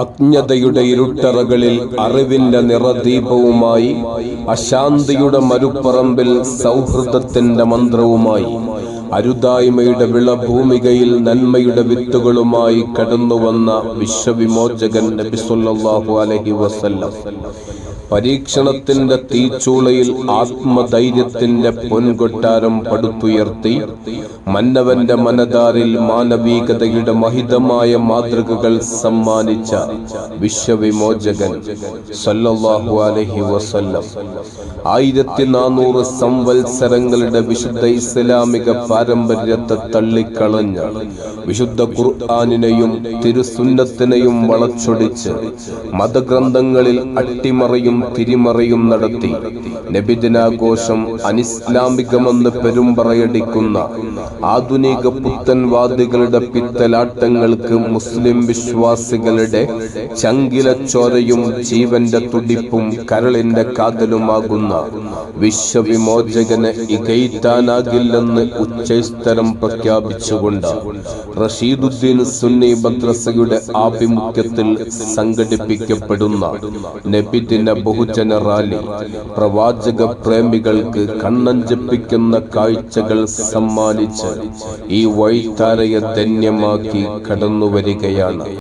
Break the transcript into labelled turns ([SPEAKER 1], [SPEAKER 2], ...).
[SPEAKER 1] അജ്ഞതയുടെ ഇരുട്ടറകളിൽ അറിവിന്റെ നിറദീപവുമായി അശാന്തിയുടെ മരുപ്പറമ്പിൽ സൗഹൃദത്തിന്റെ മന്ത്രവുമായി അരുതായ്മയുടെ വിളഭൂമികയിൽ നന്മയുടെ വിത്തുകളുമായി കടന്നുവന്ന വിശ്വവിമോചകൻ നബി സല്ലല്ലാഹു അലൈഹി വസല്ലം. പരീക്ഷണത്തിന്റെ തീച്ചൂളയിൽ ആത്മധൈര്യത്തിന്റെ പൊൻകൊട്ടാരം പടുത്തുയർത്തി മന്നവന്റെ മനതാരിൽ മാനവികതയുടെ മഹിതമായ മാതൃകകൾ സമ്മാനിച്ച വിശ്വവിമോചകൻ സല്ലല്ലാഹു അലൈഹി വസല്ലം. ആയിരത്തി നാനൂറ് സംവത്സരങ്ങളുടെ വിശുദ്ധ ഇസ്ലാമിക പാരമ്പര്യത്തെ തള്ളിക്കളഞ്ഞ വിശുദ്ധ ഖുർആാനിനെയും തിരുസുന്നത്തിനെയും വളച്ചൊടിച്ച് മതഗ്രന്ഥങ്ങളിൽ അട്ടിമറയും തിരിമറയും നടത്തി. നബിദിനാഘോഷം അനിസ്ലാമികമെന്ന് പെരുമ്പറയടിക്കുന്ന ആധുനിക പുത്തൻവാദികളുടെ പിത്തലാട്ടങ്ങൾക്ക് മുസ്ലിം വിശ്വാസികളുടെ ചങ്കിലച്ചോരയും ജീവന്റെ തുടിപ്പും കരളിന്റെ കാതലുമാകുന്ന വിശ്വവിമോചകന് ഇകയറ്റാനാകില്ലെന്ന് ഉച്ചസ്ഥരം പ്രഖ്യാപിച്ചുകൊണ്ട് റഷീദുദ്ദീൻ സുന്നി മദ്രസയുടെ ആഭിമുഖ്യത്തിൽ സംഘടിപ്പിക്കപ്പെടുന്ന നബിദിന ബഹുജന റാലി. പ്രവാചക പ്രേമികൾക്ക് കണ്ണഞ്ചിപ്പിക്കുന്ന കാഴ്ചകൾ സമ്മാനിച്ച് ഈ വഴിത്താരയെ ധന്യമാക്കി കടന്നുവരികയാണ്.